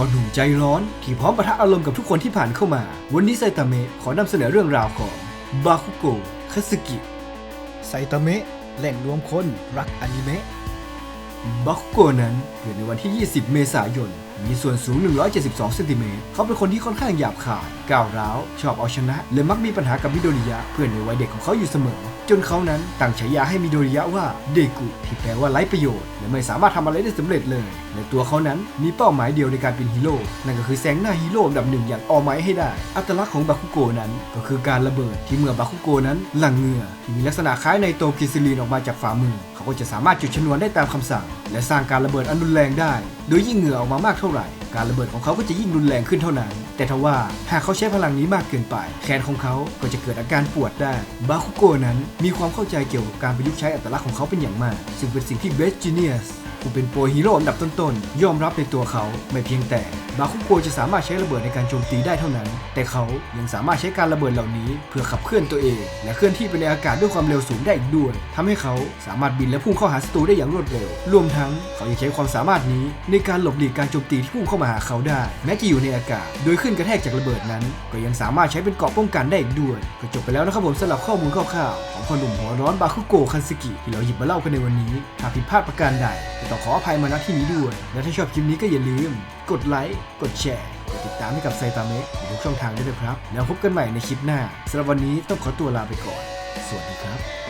อหนุ่มใจร้อนที่พร้อมปะทะอารมณ์กับทุกคนที่ผ่านเข้ามา วันนี้ไซตามะขอนำเสนอเรื่องราวของบาคุโกะคาสึกิไซตามะแหล่งรวมคนรักอนิเมะบาคุโกะนั้นเกิดในวันที่ 20 เมษายน มีส่วนสูง 172 เซนติเมตร เขาเป็นคนที่ค่อนข้างหยาบคาย ก้าวร้าว ชอบเอาชนะ และมักมีปัญหากับมิโดริยะเพื่อนในวัยเด็กของเขาอยู่เสมอ จนเขานั้นตั้งฉายาให้มิโดริยะว่าเดกุที่แปลว่าไร้ประโยชน์ และไม่สามารถทำอะไรได้สำเร็จเลยและตัวเขานั้นมีเป้าหมายเดียวในการเป็นฮีโร่นั่นก็คือแซงหน้าฮีโร่อันดับหนึ่งอย่างออไมให้ได้ อัตลักษณ์ของบาคุโกนั้นก็คือการระเบิดที่เมื่อบาคุโกนั้นหลั่งเหงื่อที่มีลักษณะคล้ายไนโตเกซอรีนออกมาจากฝ่ามือ เขาก็จะสามารถจุดชนวนได้ตามคำสั่ง และสร้างการระเบิดอันรุนแรงได้ โดยยิ่งเหงื่อออกมามากเท่าไหร่ การระเบิดของเขาก็จะยิ่งรุนแรงขึ้นเท่านั้น แต่ทว่าหากเขาใช้พลังนี้มากเกินไป แขนของเขาก็จะเกิดอาการปวดได้ บาคุโกนั้นมีความเข้าใจเกี่ยวกับการประยุกต์ใช้อัตลักษณ์ของเขาเป็นอย่างมาก ซึ่งเป็นสิ่งที่เบสจีเนียสผู้เป็นโปรฮีโร่อันดับต้นๆ ยอมรับในตัวเขาไม่เพียงแต่ บาคุโกจะสามารถใช้ระเบิดในการโจมตีได้เท่านั้น แต่เขายังสามารถใช้การระเบิดเหล่านี้ เพื่อขับเคลื่อนตัวเอง และเคลื่อนที่ไปในอากาศด้วยความเร็วสูงได้อีกด้วยทำให้เขาสามารถบินและพุ่งเข้าหาศัตรูได้อย่างรวดเร็ว รวมทั้งเขายังใช้ความสามารถนี้ในการหลบหลีกการโจมตีที่พุ่งเข้ามาหาเขาได้ แม้จะอยู่ในอากาศ โดยขึ้นกระแทกจากระเบิดนั้น ก็ยังสามารถใช้เป็นเกราะป้องกันได้อีกด้วย ก็จบไปแล้วนะครับผมสำหรับข้อมูลคร่าวๆของพ่อหนุ่มหัวร้อนบาคุโกคันสกิที่เราหยิบมาเล่ากันในวันนี้หากผิดพลาดประการใดก็ต้องขออภัยมาณที่นี้ด้วย และถ้าชอบคลิปนี้ก็อย่าลืม กดไลค์กดแชร์กดติดตามให้กับไซตามะในทุกช่องทางด้วยนะครับ แล้วพบกันใหม่ในคลิปหน้าสำหรับวันนี้ต้องขอตัวลาไปก่อน สวัสดีครับ